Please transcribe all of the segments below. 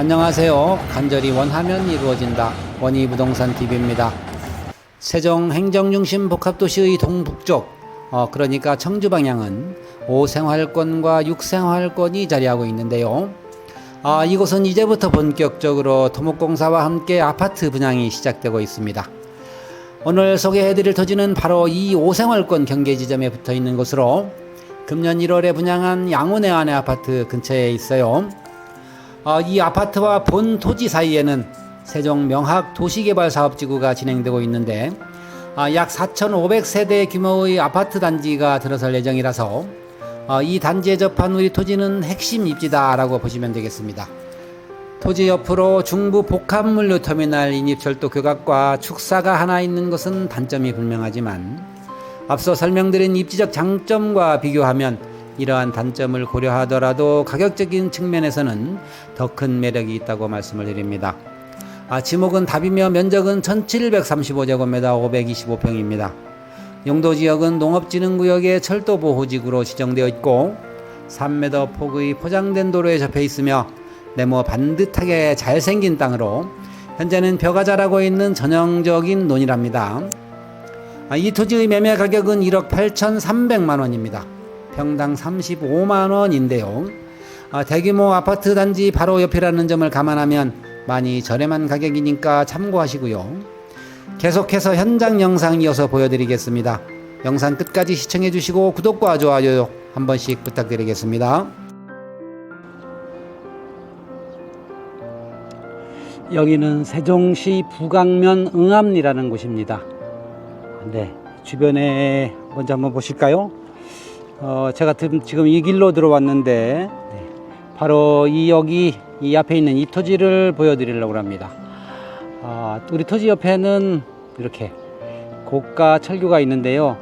안녕하세요. 간절히 원하면 이루어진다. 원희 부동산 TV입니다. 세종 행정중심 복합도시의 동북쪽, 어, 그러니까 청주 방향은 5생활권과 6생활권이 자리하고 있는데요. 아, 이곳은 이제부터 본격적으로 토목공사와 함께 아파트 분양이 시작되고 있습니다. 오늘 소개해드릴 토지는 바로 이 5생활권 경계 지점에 붙어 있는 곳으로 금년 1월에 분양한 양운의 안의 아파트 근처에 있어요. 어, 이 아파트와 본 토지 사이에는 세종 명학 도시개발 사업지구가 진행되고 있는데 아, 약 4,500세대 규모의 아파트 단지가 들어설 예정이라서 어, 이 단지에 접한 우리 토지는 핵심 입지다라고 보시면 되겠습니다. 토지 옆으로 중부 복합물류 터미널 인입철도 교각과 축사가 하나 있는 것은 단점이 분명하지만 앞서 설명드린 입지적 장점과 비교하면 이러한 단점을 고려하더라도 가격적인 측면에서는 더 큰 매력이 있다고 말씀을 드립니다. 아, 지목은 답이며 면적은 1735제곱미터 525평입니다. 용도 지역은 농업진흥구역의 철도 보호지구로 지정되어 있고 3m 폭의 포장된 도로에 접해 있으며 네모 반듯하게 잘생긴 땅으로 현재는 벼가 자라고 있는 전형적인 논이랍니다. 아, 이 토지의 매매 가격은 1억 8,300만 원입니다. 평당 35만 원인데요. 아, 대규모 아파트 단지 바로 옆이라는 점을 감안하면 많이 저렴한 가격이니까 참고하시고요. 계속해서 현장 영상 이어서 보여드리겠습니다. 영상 끝까지 시청해 주시고 구독과 좋아요 한 번씩 부탁드리겠습니다. 여기는 세종시 부강면 응암리라는 곳입니다. 네, 주변에 먼저 한번 보실까요? 어, 제가 지금- 이 길로 들어왔는데 네, 바로 이 여기 이 앞에 있는 이 토지를 보여드리려고 합니다. 아, 우리 토지 옆에는 이렇게 고가 철교가 있는데요.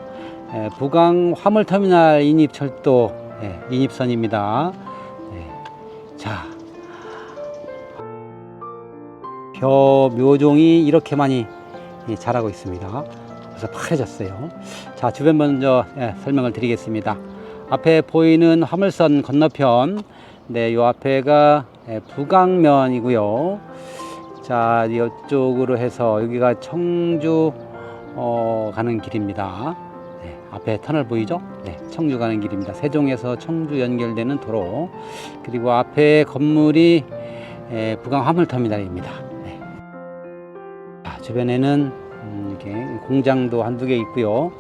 에, 부강 화물터미널 인입철도 예, 인입선입니다. 네. 자, 벼 묘종이 이렇게 많이 예, 자라고 있습니다. 그래서 파래졌어요. 자, 주변 먼저 예, 설명을 드리겠습니다. 앞에 보이는 화물선 건너편, 네, 요 앞에가 예, 부강면이고요. 자, 이쪽으로 해서 여기가 청주 어, 가는 길입니다. 네, 앞에 터널 보이죠? 네, 청주 가는 길입니다. 세종에서 청주 연결되는 도로. 그리고 앞에 건물이 에, 부강 화물터미널입니다. 네. 자, 주변에는 음, 이렇게 공장도 한두 개 있고요.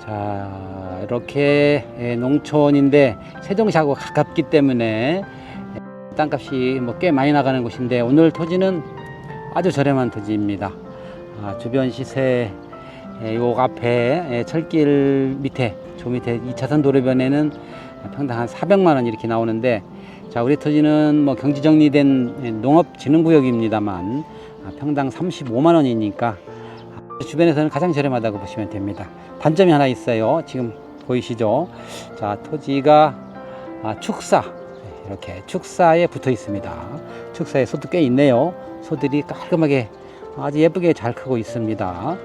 자, 이렇게 에, 농촌인데 세종시하고 가깝기 때문에 에, 땅값이 뭐 꽤 많이 나가는 곳인데 오늘 토지는 아주 저렴한 토지입니다. 아, 주변 시세 에, 요 앞에 에, 철길 밑에 저 밑에 2차선 도로변에는 평당 한 400만 원 이렇게 나오는데 자 우리 토지는 뭐 경지 정리된 에, 농업진흥구역입니다만 아, 평당 35만 원이니까 주변에서는 가장 저렴하다고 보시면 됩니다. 단점이 하나 있어요. 지금 보이시죠? 자 토지가 아, 축사 네, 이렇게 축사에 붙어 있습니다. 축사에 소도 꽤 있네요. 소들이 깔끔하게 아주 예쁘게 잘 크고 있습니다.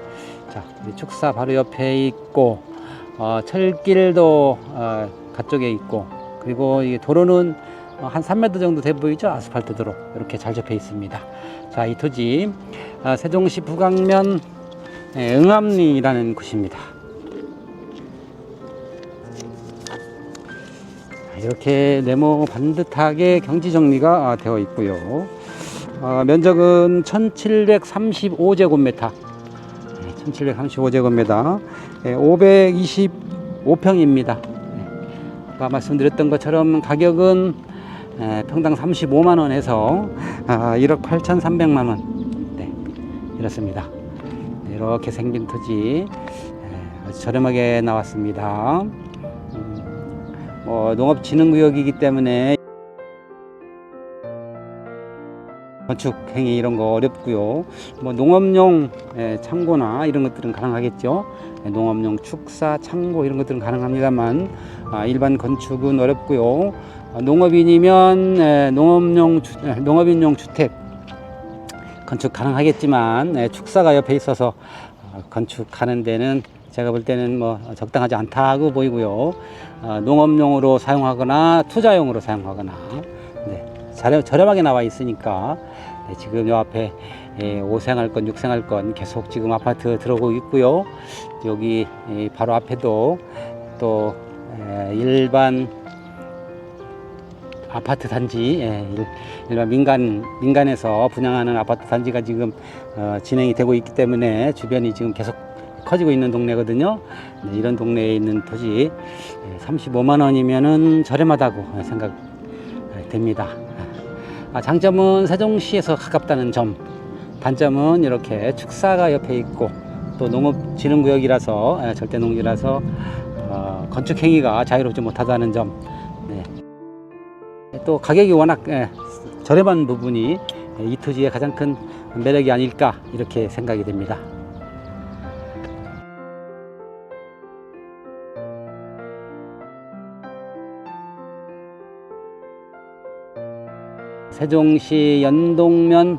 자, 축사 바로 옆에 있고 어, 철길도 어, 가쪽에 있고 그리고 이 도로는 어, 한 3m 정도 돼 보이죠? 아스팔트 도로 이렇게 잘 접해 있습니다. 자, 이 토지 아, 세종시 부강면 예, 응암리라는 곳입니다. 이렇게 네모 반듯하게 경지 정리가 아, 되어 있고요. 어, 면적은 1735제곱미터. 1735제곱미터. 525평입니다. 아까 말씀드렸던 것처럼 가격은 에, 평당 35만 원에서 아, 1억 8,300만 원. 네, 이렇습니다. 네, 이렇게 생긴 토지 에, 아주 저렴하게 나왔습니다. 음, 뭐 농업진흥구역이기 때문에 건축 행위 이런 거 어렵고요. 뭐 농업용 예, 창고나 이런 것들은 가능하겠죠. 예, 농업용 축사, 창고 이런 것들은 가능합니다만 아, 일반 건축은 어렵고요. 아, 농업인이면 예, 농업용 주, 예, 농업인용 주택 건축 가능하겠지만 예, 축사가 옆에 있어서 아, 건축하는 데는 제가 볼 때는 뭐 적당하지 않다고 보이고요. 아, 농업용으로 사용하거나 투자용으로 사용하거나 네, 저렴, 저렴하게 나와 있으니까 네, 지금 요 앞에 예, 5생활권, 6생활권 계속 지금 아파트 들어오고 있고요. 여기 예, 바로 앞에도 또 에, 일반 아파트 단지, 예, 일- 일반 민간 민간에서 분양하는 아파트 단지가 지금 어, 진행이 되고 있기 때문에 주변이 지금 계속 커지고 있는 동네거든요. 네, 이런 동네에 있는 토지 35만 원이면은 저렴하다고 생각됩니다. 아, 장점은 세종시에서 가깝다는 점, 단점은 이렇게 축사가 옆에 있고 또 농업진흥구역이라서 예, 절대 농지라서 어, 건축 행위가 자유롭지 못하다는 점. 네. 또 가격이 워낙 예, 저렴한 부분이 이 토지의 가장 큰 매력이 아닐까 이렇게 생각이 됩니다. 세종시 연동면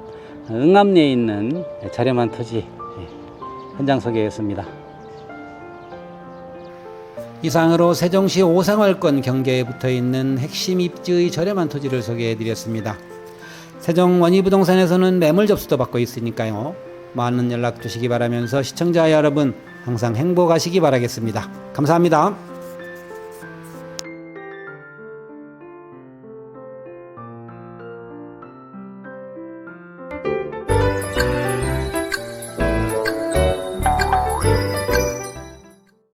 응암리에 있는 저렴한 토지 예, 현장 소개였습니다. 이상으로 세종시 오생활권 경계에 붙어 있는 핵심 입지의 저렴한 토지를 소개해 드렸습니다. 세종 원희부동산에서는 매물 접수도 받고 있으니까요. 많은 연락 주시기 바라면서 시청자 여러분 항상 행복하시기 바라겠습니다. 감사합니다.